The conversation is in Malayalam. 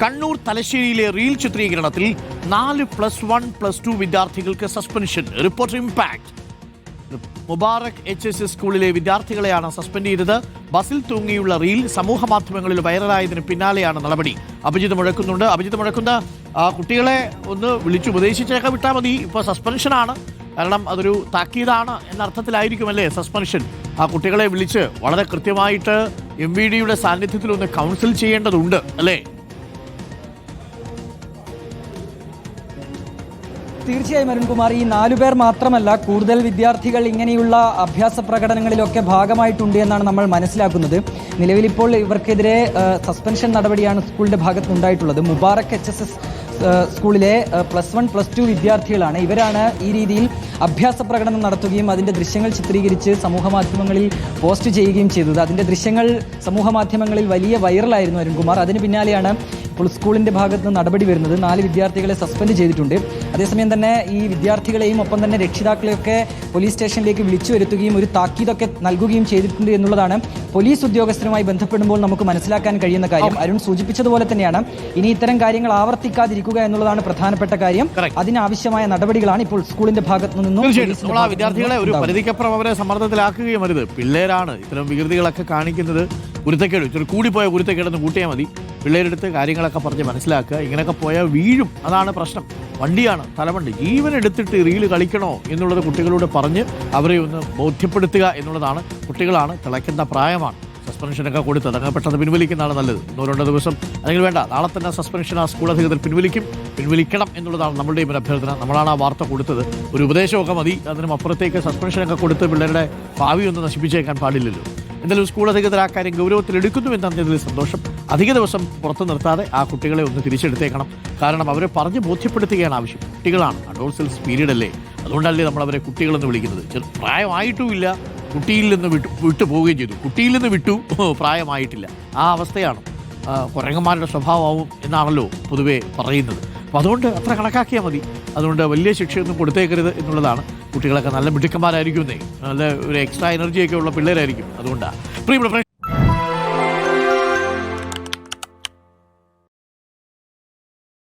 കണ്ണൂർ തലശ്ശേരിയിലെ റീൽ ചിത്രീകരണത്തിൽ നാല് പ്ലസ് വൺ പ്ലസ് ടു വിദ്യാർത്ഥികൾക്ക് suspension. Report impact. Mubarak H S S സ്കൂളിലെ വിദ്യാർത്ഥികളെയാണ് സസ്പെൻഡ് ചെയ്തത്. ബസിൽ തൂങ്ങിയുള്ള റീൽ സമൂഹ മാധ്യമങ്ങളിൽ വൈറലായതിന് പിന്നാലെയാണ് നടപടി. അഭിജിത്ത് മുഴക്കുന്നുണ്ട്. അഭിജിത്ത് മുഴക്കുന്ന കുട്ടികളെ ഒന്ന് വിളിച്ചു ഉപദേശിച്ചേക്കാൻ വിട്ടാൽ മതി. ഇപ്പോൾ സസ്പെൻഷനാണ്. കാരണം അതൊരു താക്കീതാണ് എന്ന അർത്ഥത്തിലായിരിക്കുമല്ലേ സസ്പെൻഷൻ? ആ കുട്ടികളെ വിളിച്ച് വളരെ കൃത്യമായിട്ട് എം വി ഡിയുടെ സാന്നിധ്യത്തിൽ ഒന്ന് കൗൺസിൽ ചെയ്യേണ്ടതുണ്ട് അല്ലേ? തീർച്ചയായും അരുൺകുമാർ ഈ നാലു പേർ മാത്രമല്ല കൂടുതൽ വിദ്യാർത്ഥികൾ ഇങ്ങനെയുള്ള അഭ്യാസ പ്രകടനങ്ങളിലൊക്കെ ഭാഗമായിട്ടുണ്ട് എന്നാണ് നമ്മൾ മനസ്സിലാക്കുന്നത്. നിലവിലിപ്പോൾ ഇവർക്കെതിരെ സസ്പെൻഷൻ നടപടിയാണ് സ്കൂളിന്റെ ഉണ്ടായിട്ടുള്ളത്. മുബാറക് എച്ച് എസ് എസ് സ്കൂളിലെ പ്ലസ് വൺ പ്ലസ് ടു വിദ്യാർത്ഥികളാണ്. ഇവരാണ് ഈ രീതിയിൽ അഭ്യാസ പ്രകടനം നടത്തുകയും അതിന്റെ ദൃശ്യങ്ങൾ ചിത്രീകരിച്ച് സമൂഹ മാധ്യമങ്ങളിൽ പോസ്റ്റ് ചെയ്യുകയും ചെയ്തത്. അതിന്റെ ദൃശ്യങ്ങൾ സമൂഹ മാധ്യമങ്ങളിൽ വലിയ വൈറലായിരുന്നു അരുൺകുമാർ. അതിന് പിന്നാലെയാണ് ഇപ്പോൾ സ്കൂളിന്റെ ഭാഗത്ത് നിന്ന് നടപടി വരുന്നത് നാല് വിദ്യാർത്ഥികളെ സസ്പെൻഡ് ചെയ്തിട്ടുണ്ട്. അതേസമയം തന്നെ ഈ വിദ്യാർത്ഥികളെയും ഒപ്പം തന്നെ രക്ഷിതാക്കളെയൊക്കെ പോലീസ് സ്റ്റേഷനിലേക്ക് വിളിച്ചു വരുത്തുകയും ഒരു താക്കീതൊക്കെ നൽകുകയും ചെയ്തിട്ടുണ്ട് എന്നുള്ളതാണ് പോലീസ് ഉദ്യോഗസ്ഥരുമായി ബന്ധപ്പെടുമ്പോൾ നമുക്ക് മനസ്സിലാക്കാൻ കഴിയുന്ന കാര്യം. അരുൺ സൂചിപ്പിച്ചതുപോലെ തന്നെയാണ് ഇനി ഇത്തരം കാര്യങ്ങൾ ആവർത്തിക്കാതിരിക്കുക എന്നുള്ളതാണ് പ്രധാനപ്പെട്ട കാര്യം. അതിനാവശ്യമായ നടപടികളാണ് ഇപ്പോൾ സ്കൂളിന്റെ ഭാഗത്തു നിന്നും വിദ്യാർത്ഥികളെ ഒരു. പരിധിക്കപ്പുറം അവരെ സമ്മർദ്ദത്തിലാക്കുകയും അരുത്. പിള്ളേരാണ് ഇത്തരം വികൃതികളൊക്കെ കാണിക്കുന്നത്. കുരുത്തക്കേട് ഇച്ചിരി കൂടിപ്പോയ കുരുത്തക്കേടെന്ന് കൂട്ടിയാൽ മതി. പിള്ളേരെടുത്ത് കാര്യങ്ങളൊക്കെ പറഞ്ഞ് മനസ്സിലാക്കുക. ഇങ്ങനെയൊക്കെ പോയാൽ വീഴും. അതാണ് പ്രശ്നം. വണ്ടിയാണ് തലവണ്ടി. ജീവൻ എടുത്തിട്ട് റീൽ കളിക്കണോ എന്നുള്ളത് കുട്ടികളോട് പറഞ്ഞ് അവരെ ഒന്ന് ബോധ്യപ്പെടുത്തുക എന്നുള്ളതാണ്. കുട്ടികളാണ് തിളയ്ക്കുന്ന പ്രായമാണ്. സസ്പെൻഷനൊക്കെ കൊടുത്ത് അതങ്ങനെ പെട്ടെന്ന് പിൻവലിക്കുന്നതാണ് നല്ലത്. ഒന്നോ രണ്ടോ ദിവസം അല്ലെങ്കിൽ വേണ്ട നാളെ തന്നെ സസ്പെൻഷൻ ആ സ്കൂൾ അധികൃതർ പിൻവലിക്കും. പിൻവലിക്കണം എന്നുള്ളതാണ് നമ്മുടെയും ഒരു അഭ്യർത്ഥന. നമ്മളാണ് ആ വാർത്ത കൊടുത്തത്. ഒരു ഉപദേശമൊക്കെ മതി. അതിനും അപ്പുറത്തേക്ക് സസ്പെൻഷനൊക്കെ കൊടുത്ത് പിള്ളേരുടെ ഭാവി ഒന്ന് നശിപ്പിച്ചേക്കാൻ പാടില്ലല്ലോ. എന്തായാലും സ്കൂൾ അധികൃതർ ആ കാര്യം ഗൗരവത്തിലെടുക്കുന്നു എന്നതിൽ സന്തോഷം. അധിക ദിവസം പുറത്തു നിർത്താതെ ആ കുട്ടികളെ ഒന്ന് തിരിച്ചെടുത്തേക്കണം. കാരണം അവരെ പറഞ്ഞ് ബോധ്യപ്പെടുത്തുകയാണ് ആവശ്യം. കുട്ടികളാണ്. അഡോൾസൽസ് പീരീഡ് അല്ലേ? അതുകൊണ്ടല്ലേ നമ്മൾ അവരെ കുട്ടികളെന്ന് വിളിക്കുന്നത്. പ്രായമായിട്ടുമില്ല. കുട്ടിയിൽ നിന്ന് വിട്ടു വിട്ടു പോവുകയും ചെയ്തു. കുട്ടിയിൽ നിന്ന് വിട്ടു പ്രായമായിട്ടില്ല. ആ അവസ്ഥയാണ് കുരങ്ങന്മാരുടെ സ്വഭാവമാവും എന്നാണല്ലോ പൊതുവെ പറയുന്നത്. അപ്പോൾ അതുകൊണ്ട് അത്ര കണക്കാക്കിയാൽ മതി. അതുകൊണ്ട് വലിയ ശിക്ഷയൊന്നും കൊടുത്തേക്കരുത് എന്നുള്ളതാണ്. കുട്ടികളൊക്കെ നല്ല മിടുക്കന്മാരായിരിക്കുന്നേ നല്ല ഒരു എക്സ്ട്രാ എനർജിയൊക്കെ ഉള്ള പിള്ളേരായിരിക്കും. അതുകൊണ്ടാണ് പ്രിയപ്പെട്ട